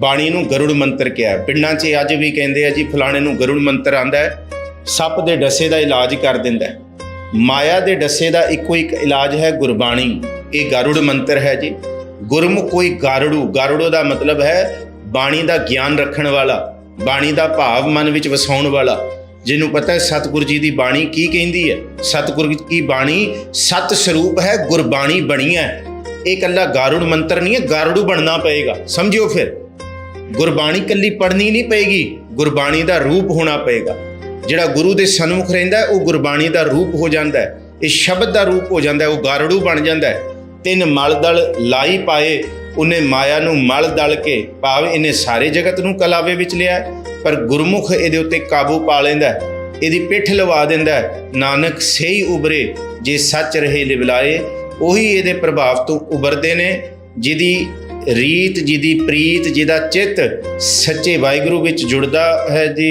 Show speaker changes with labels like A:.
A: ਬਾਣੀ ਨੂੰ ਗਰੁੜ ਮੰਤਰ ਕਿਹਾ। ਪਿੰਡਾਂ 'ਚ ਅੱਜ ਵੀ ਕਹਿੰਦੇ ਆ ਜੀ, ਫਲਾਣੇ ਨੂੰ ਗਰੁੜ ਮੰਤਰ ਆਂਦਾ ਹੈ। ਸੱਪ ਦੇ ਡੱਸੇ ਦਾ ਇਲਾਜ ਕਰ ਦਿੰਦਾ ਹੈ। ਮਾਇਆ ਦੇ ਡੱਸੇ ਦਾ ਇੱਕੋ ਇੱਕ ਇਲਾਜ ਹੈ ਗੁਰਬਾਣੀ। ਇਹ ਗਰੁੜ ਮੰਤਰ ਹੈ ਜੀ। ਗੁਰਮੁਖ ਕੋਈ ਗਾਰੜੂ, ਗਾਰੜੋ ਦਾ ਮਤਲਬ ਹੈ ਬਾਣੀ ਦਾ ਗਿਆਨ ਰੱਖਣ ਵਾਲਾ, ਬਾਣੀ ਦਾ ਭਾਵ ਮਨ ਵਿੱਚ ਵਸਾਉਣ ਵਾਲਾ। ਜਿਹਨੂੰ ਪਤਾ ਹੈ ਸਤਿਗੁਰੂ ਜੀ ਦੀ ਬਾਣੀ ਕੀ ਕਹਿੰਦੀ ਹੈ? ਸਤਿਗੁਰੂ ਕੀ ਬਾਣੀ ਸਤ ਸਰੂਪ ਹੈ, ਗੁਰਬਾਣੀ ਬਣੀ ਹੈ। ਇਹ ਇਕੱਲਾ ਗਾਰੁੜ ਮੰਤਰ ਨਹੀਂ ਹੈ, ਗਾਰੜੂ ਬਣਨਾ ਪਏਗਾ। ਸਮਝਿਓ ਫਿਰ। ਗੁਰਬਾਣੀ ਕੱਲੀ ਪੜ੍ਹਨੀ ਨਹੀਂ ਪਏਗੀ, ਗੁਰਬਾਣੀ ਦਾ ਰੂਪ ਹੋਣਾ ਪਏਗਾ। ਜਿਹੜਾ ਗੁਰੂ ਦੇ ਸਨਮੁਖ ਰਹਿੰਦਾ ਉਹ ਗੁਰਬਾਣੀ ਦਾ ਰੂਪ ਹੋ ਜਾਂਦਾ ਹੈ। ਇਹ ਸ਼ਬਦ ਦਾ ਰੂਪ ਹੋ ਜਾਂਦਾ ਹੈ, ਉਹ ਗਾਰੜੂ ਬਣ ਜਾਂਦਾ ਹੈ। ਤਿੰਨ ਮਲ ਦਲ ਲਾਈ ਪਾਏ, ਉਹਨੇ ਮਾਇਆ ਨੂੰ ਮਲ ਦਲ ਕੇ, ਭਾਵ ਇਹਨੇ ਸਾਰੇ ਜਗਤ ਨੂੰ ਕਲਾਵੇ ਵਿੱਚ ਲਿਆ ਪਰ ਗੁਰਮੁਖ ਇਹਦੇ ਉੱਤੇ ਕਾਬੂ ਪਾ ਲੈਂਦਾ ਇਹਦੀ ਪਿੱਠ ਲਵਾ ਦਿੰਦਾ ਨਾਨਕ ਸਹੀ ਉਬਰੇ ਜੇ ਸੱਚ ਰਹੇ ਲਿਵਲਾਏ, ਉਹੀ ਇਹਦੇ ਪ੍ਰਭਾਵ ਤੋਂ ਉਬਰਦੇ ਨੇ, ਜਿਹਦੀ ਰੀਤ ਜਿਹਦੀ ਪ੍ਰੀਤ ਜਿਹਦਾ ਚਿੱਤ ਸੱਚੇ ਵਾਹਿਗੁਰੂ ਵਿੱਚ ਜੁੜਦਾ ਹੈ ਜੀ।